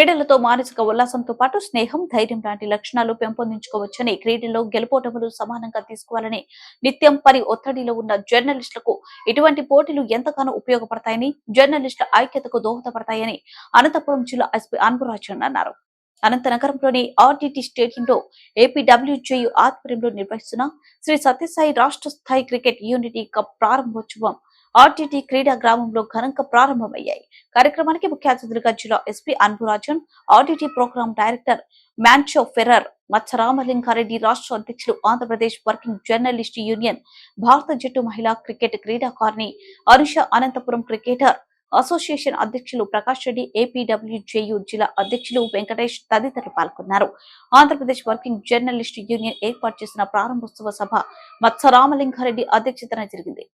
క్రీడలతో మానసిక ఉల్లాసంతో పాటు స్నేహం ధైర్యం లాంటి లక్షణాలు పెంపొందించుకోవచ్చని క్రీడల్లో గెలుపోటములు సమానంగా తీసుకోవాలని నిత్యం పని ఒత్తిడిలో ఉన్న జర్నలిస్టులకు ఇటువంటి పోటీలు ఎంతగానో ఉపయోగపడతాయని జర్నలిస్టుల ఐక్యతకు దోహదపడతాయని అనంతపురం జిల్లా ఎస్పీ అన్బురాజన్ అన్నారు. అనంతనగరంలోని ఆర్టీటీ స్టేడియంలో ఏపీడబ్ల్యూజేయు ఆధ్వర్యంలో నిర్వహిస్తున్న శ్రీ సత్యసాయి రాష్ట్ర స్థాయి క్రికెట్ యూనిటీ కప్ ప్రారంభోత్సవం ఆర్టీటీ క్రీడా గ్రామంలో ఘనంగా ప్రారంభమయ్యాయి. కార్యక్రమానికి ముఖ్య అతిథులుగా జిల్లా SP Anburajan RTT program director Moncho Ferrer Matsa Ramalinga Reddy రాష్ట్ర అధ్యక్షులు ఆంధ్రప్రదేశ్ వర్కింగ్ జర్నలిస్ట్ యూనియన్ భారత జట్టు మహిళా క్రికెట్ క్రీడాకారిణి అనుష అనంతపురం క్రికెటర్ అసోసియేషన్ అధ్యక్షులు ప్రకాష్ రెడ్డి ఏపీడబ్ల్యూజేయు జిల్లా అధ్యక్షులు వెంకటేష్ తదితరులు పాల్గొన్నారు. ఆంధ్రప్రదేశ్ వర్కింగ్ జర్నలిస్ట్ యూనియన్ ఏర్పాటు చేసిన ప్రారంభోత్సవ సభ మత్సరామలింగారెడ్డి అధ్యక్షతన జరిగింది.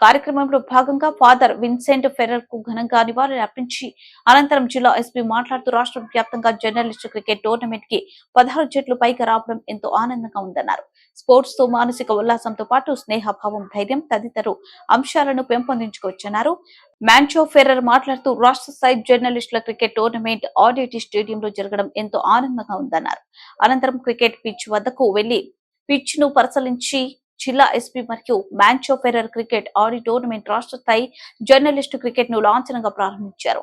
కార్యక్రమంలో భాగంగా ఫాదర్ విన్సెంట్ ఫెర్రర్కు ఘనంగా నివాళులు అర్పించి అనంతరం జిల్లా ఎస్పీ మాట్లాడుతూ రాష్ట్ర వ్యాప్తంగా జర్నలిస్ట్ క్రికెట్ టోర్నమెంట్కి పదహారు జట్లు పైగా రావడం ఎంతో ఆనందంగా ఉందన్నారు. స్పోర్ట్స్తో మానసిక ఉల్లాసంతో పాటు స్నేహభావం ధైర్యం తదితర అంశాలను పెంపొందించుకోవచ్చన్నారు. మ్యాన్చో ఫెర్రర్ మాట్లాడుతూ రాష్ట్ర స్థాయి జర్నలిస్టుల క్రికెట్ టోర్నమెంట్ ఆడిటి స్టేడియంలో జరగడం ఎంతో ఆనందంగా ఉందన్నారు. అనంతరం క్రికెట్ పిచ్ వద్దకు వెళ్ళి పిచ్ను పరిశీలించి జిల్లా ఎస్పీ మరియు మ్యాన్చో ఫెర్రర్ క్రికెట్ ఆడి టోర్నమెంట్ రాష్ట్ర స్థాయి జర్నలిస్టు క్రికెట్ను లాంఛనంగా ప్రారంభించారు.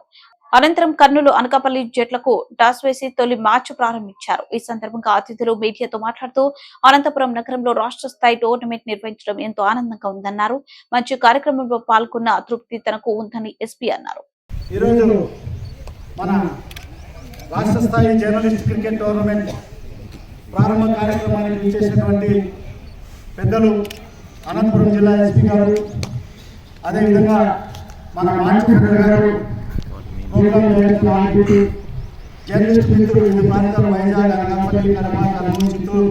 అనంతరం కర్నూలు అనకాపల్లి జట్లకు టాస్ వేసి తొలి మ్యాచ్ ప్రారంభించారు. ఈ సందర్భంగా అతిథులు మీడియాతో మాట్లాడుతూ అనంతపురం నగరంలో రాష్ట్ర స్థాయి టోర్నమెంట్ నిర్వహించడం ఎంతో ఆనందంగా ఉందన్నారు. మంచి కార్యక్రమంలో పాల్గొన్న తృప్తి తనకు ఉందని ఎస్పీ అన్నారు. మన రాష్ట్ర స్థాయి జర్నలిస్ట్ క్రికెట్ టోర్నమెంట్ ప్రారంభ కార్యక్రమాన్ని పెద్దలు అనంతపురం జిల్లా ఎస్పీ గారు అదేవిధంగా మన మాంచకర్ గారు జర్నలిస్ట్ మిత్రులు వివిధ ప్రాంతాలు వైజాగ్ అనకాపల్లి కడప కర్నూలు చిత్తూరు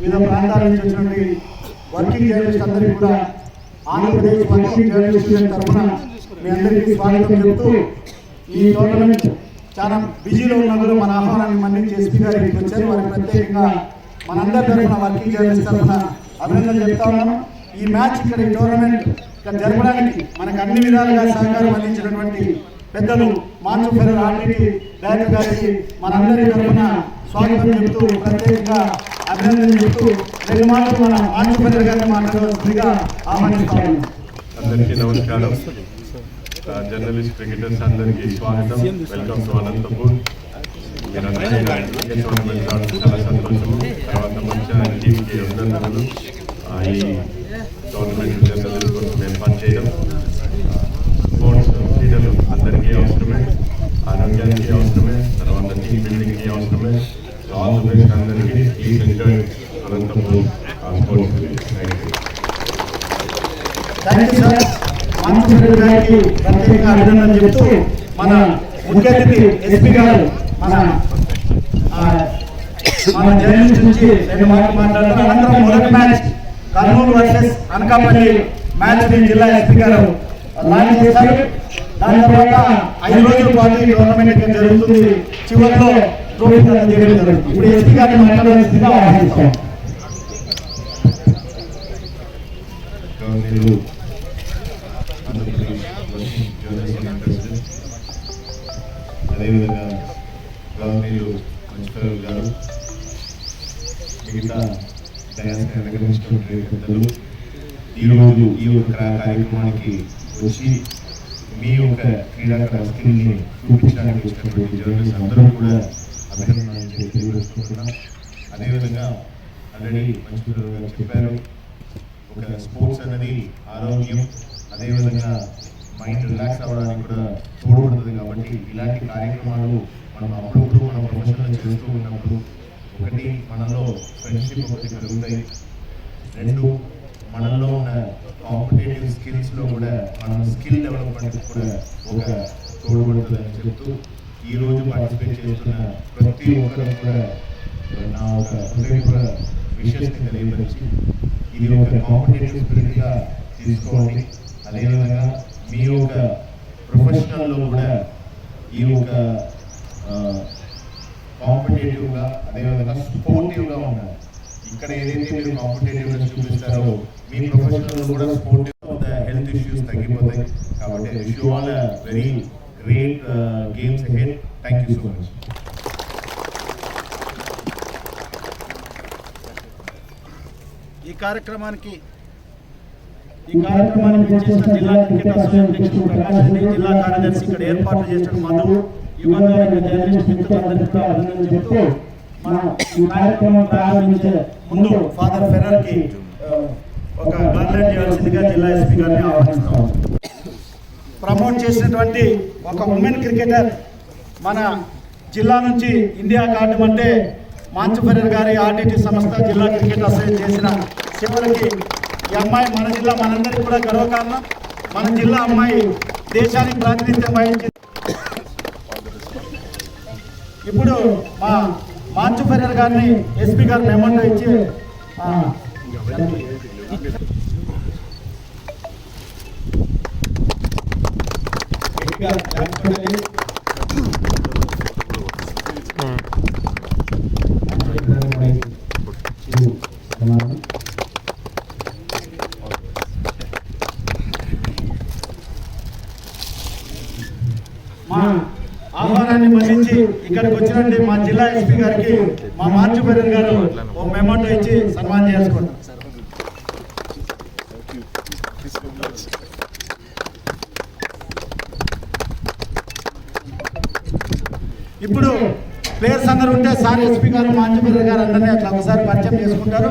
వివిధ ప్రాంతాల నుంచి వచ్చినటువంటి వర్కింగ్ జర్నలిస్ట్ అందరికీ కూడా ఆంధ్రప్రదేశ్ వర్కింగ్ జర్నలిస్ట్ తరఫున మీ అందరికీ స్వాగతం చెప్తూ ఈ టోర్నమెంట్ చాలా బిజీలో ఉన్నందుకు మన ఆహ్వానాన్ని మన్నించి ఎస్పీ గారు ఇక్కడికి వచ్చారు. వారికి ప్రత్యేకంగా మనందరి తరఫున వర్కింగ్ జర్నలిస్ట్ తరఫున అభినందన చెప్తా ఉన్నాను ఈ మ్యాచ్ ఇక్కడ ఈ టోర్నమెంట్ ఇక్కడ జరపడానికి మనకు అన్ని విధాలుగా సహకారం అందించినటువంటి పెద్దలు మాన్సు ఫెరర్ ఆర్టీటీ డైరెక్టర్ గారికి మనందరి తరఫున స్వాగతం చెబుతూ ప్రత్యేకంగా అభినందన చెబుతూ రెండు మాటలు మన మాన్సు ఫెరర్ గారిని మాట్లాడవలసిందిగా ఆహ్వానిస్తాను అందరికీ నమస్కారం. జర్నలిస్ట్ క్రికెటర్స్ అందరికీ స్వాగతం. వెల్కమ్ టు అనంతపూర్ చాలా సంతోషం తర్వాత మంచిగా టీంకి అభినందనలు ఆ, ఈ టోర్నమెంట్ జర్నలిస్ట్ కోసం స్పోర్ట్స్ క్రీడలు అందరికీ అవసరమే ఆరోగ్యానికి అవసరమే తర్వాత టీం బిల్డింగ్కి అవసరమే ఆల్ ద బెస్ట్ అందరికీ please enjoy Anantapur sports thank you thank you sir Manasa Reddy గారికి ప్రత్యేకంగా అభినందనలు చెప్తూ మన ముఖ్య అతిథి ఎస్పీ గారు మన జర్నలిస్ట్ నుంచి రెండు మాటలు మాట్లాడుతున్నారు అందరం మొదటి match Kurnool versus Anakapalli match జిల్లా ఎస్పీ గారు లాంచ్ చేశారు దాని తర్వాత ఐదు రోజుల పాటు ఈ టోర్నమెంట్ జరుగుతుంది చివరిలో ట్రోఫీ జరుగుతుంది ఇప్పుడు ఎస్పీ గారిని మాట్లాడవలసిందిగా ఆహ్వానిస్తాం మీరు అదేవిధంగా గవర్నీలు మున్సిపల్ గారు మిగతా డయాస్ అలంకరించినటువంటి పెద్దలు ఈరోజు ఈ యొక్క కార్యక్రమానికి వచ్చి మీ యొక్క క్రీడాకార స్కిల్ని చూపించడానికి వచ్చినటువంటి జర్నలిస్ట్ అందరూ కూడా అభినందనలు తెలియజేసుకుంటున్నాం. అదేవిధంగా ఆల్రెడీ మంచి చెప్పారు ఒక స్పోర్ట్స్ అనేది ఆరోగ్యం అదేవిధంగా మైండ్ రిలాక్స్ అవ్వడానికి కూడా తోడ్పడుతుంది కాబట్టి ఇలాంటి కార్యక్రమాలు మనం అప్పుడప్పుడు మనం ప్రొఫెషనల్ చేస్తూ ఉన్నప్పుడు ఒకటి మనలో ఫ్రెండ్షిప్ ఒకటి కలుగుతాయి రెండు మనలో ఉన్న కాంపిటేటివ్ స్కిల్స్లో కూడా మన స్కిల్ డెవలప్మెంట్ కూడా ఒక తోడ్పడుతుందని చెప్తూ ఈ రోజు పార్టిసిపేట్ చేస్తున్న ప్రతి ఒక్కరు కూడా నా ఒక హృదయపూర్వ విషయస్ని తెలియపరిచి ఇది ఒక కాంపిటేటివ్ స్పిరిట్గా తీసుకోండి అదేవిధంగా మీ యొక్క ప్రొఫెషనల్లో కూడా ఈ యొక్క కాంపిటేటివ్గా అదేవిధంగా స్పోర్టివ్గా ఉండాలి. ఇక్కడ ఏదైతే మీరు కాంపిటేటివ్గా చూపిస్తారో మీ ప్రొఫెషనల్లో కూడా స్పోర్టివ్ హెల్త్ ఇష్యూస్ తగ్గిపోతాయి. కాబట్టి wish you all very great games head thank you so much ఈ కార్యక్రమానికి ఈ చేసిన జిల్లా క్రికెట్ అసోసియేషన్ అధ్యక్షుడు ప్రకాష్ రెడ్డి జిల్లా కార్యదర్శి ఇక్కడ ఏర్పాటు చేసిన మధు యువత జర్నలిస్ట్ మిత్రులందరికీ కూడా అభినందనలు చెప్తూ మన ఈ కార్యక్రమం ప్రారంభించే ముందు ఫాదర్ ఫెరర్కి ఆ, ఒక గవర్నమెంట్ చేయాల్సిందిగా జిల్లా ఎస్పీ గారిని ఆహ్వానిస్తాం. ప్రమోట్ చేసినటువంటి ఒక ఉమెన్ క్రికెటర్ మన జిల్లా నుంచి ఇండియా కార్డు అంటే మాంచు ఫెరర్ గారి ఆర్టీటీ సంస్థ జిల్లా క్రికెట్ అసోసియేషన్ చేసిన చివరికి ఈ అమ్మాయి మన జిల్లా మనందరికీ కూడా గర్వకారణం మన జిల్లా అమ్మాయి దేశానికి ప్రాతినిధ్యం వహించింది ఇప్పుడు మా మాంచు ఫెరర్ గారిని ఎస్పీ గారు మెమోండో ఇచ్చి Thank you. మా ఆహ్వానాన్ని మన్నించి ఇక్కడికి వచ్చినటువంటి మా జిల్లా ఎస్పీ గారికి మా మార్చు ఫెరర్ గారు ఓ మెమోంటో ఇచ్చి సన్మానం చేసుకుంటాం ఇప్పుడు ప్లేయర్స్ అందరూ ఉంటే సార్ ఎస్పీ గారు మాంచు ఫెరర్ గారు అందరినీ అట్లా ఒకసారి పరిచయం చేసుకుంటారు.